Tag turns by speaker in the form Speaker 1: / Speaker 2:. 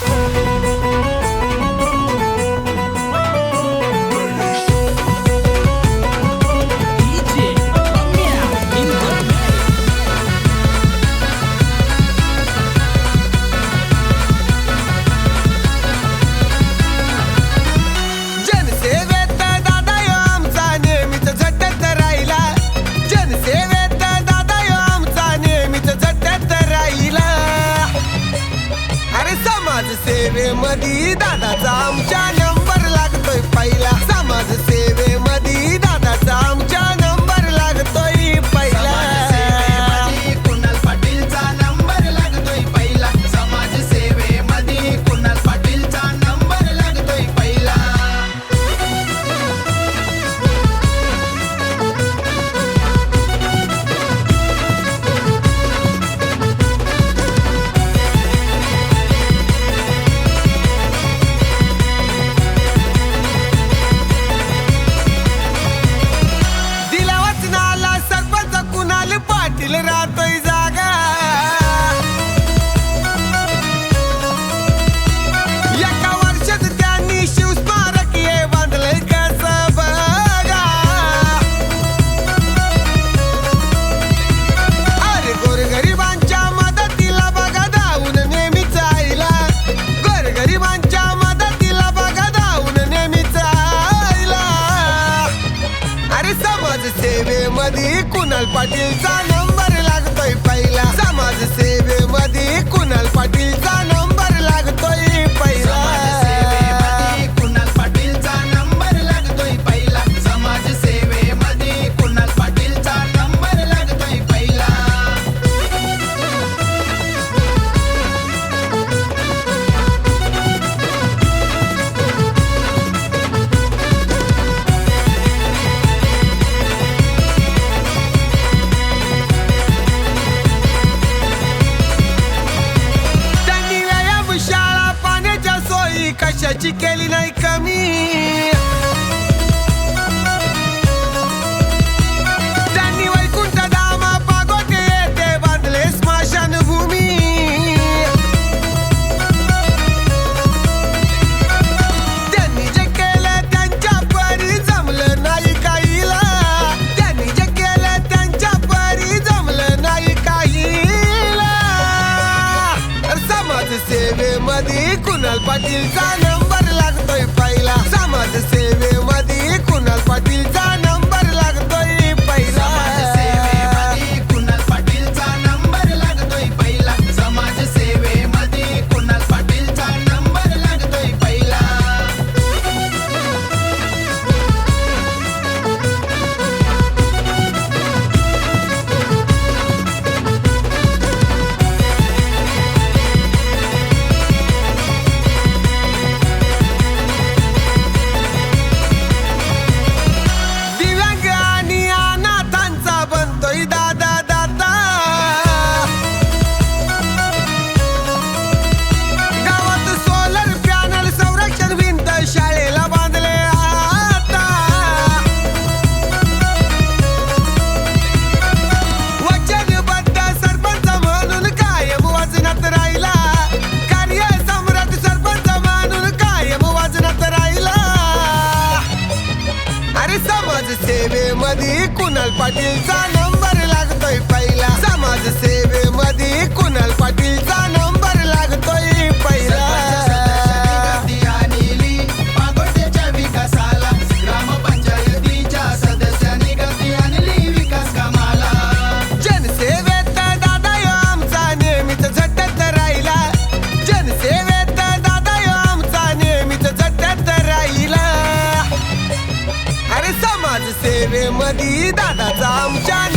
Speaker 1: Música 习大大，咱们家里。രാത്രിയിൽ രാത്രി अरे समाज सेवेमध्ये
Speaker 2: कुणाल पाटीलचा नंबर लागतोय पहिला. समाज सेवेमध्ये कुणाल पाटीलचा नंबर
Speaker 1: chiquita. कुणाल पाटीलचा नंबर लागतोय पहिला. समाज सेवेमध्ये कुणाल पाटीलचा नंबर लागतोय पहिला.
Speaker 2: समाज सेवेमध्ये कुणाल पाटीलचा नंबर
Speaker 1: 我滴答答，咱们家。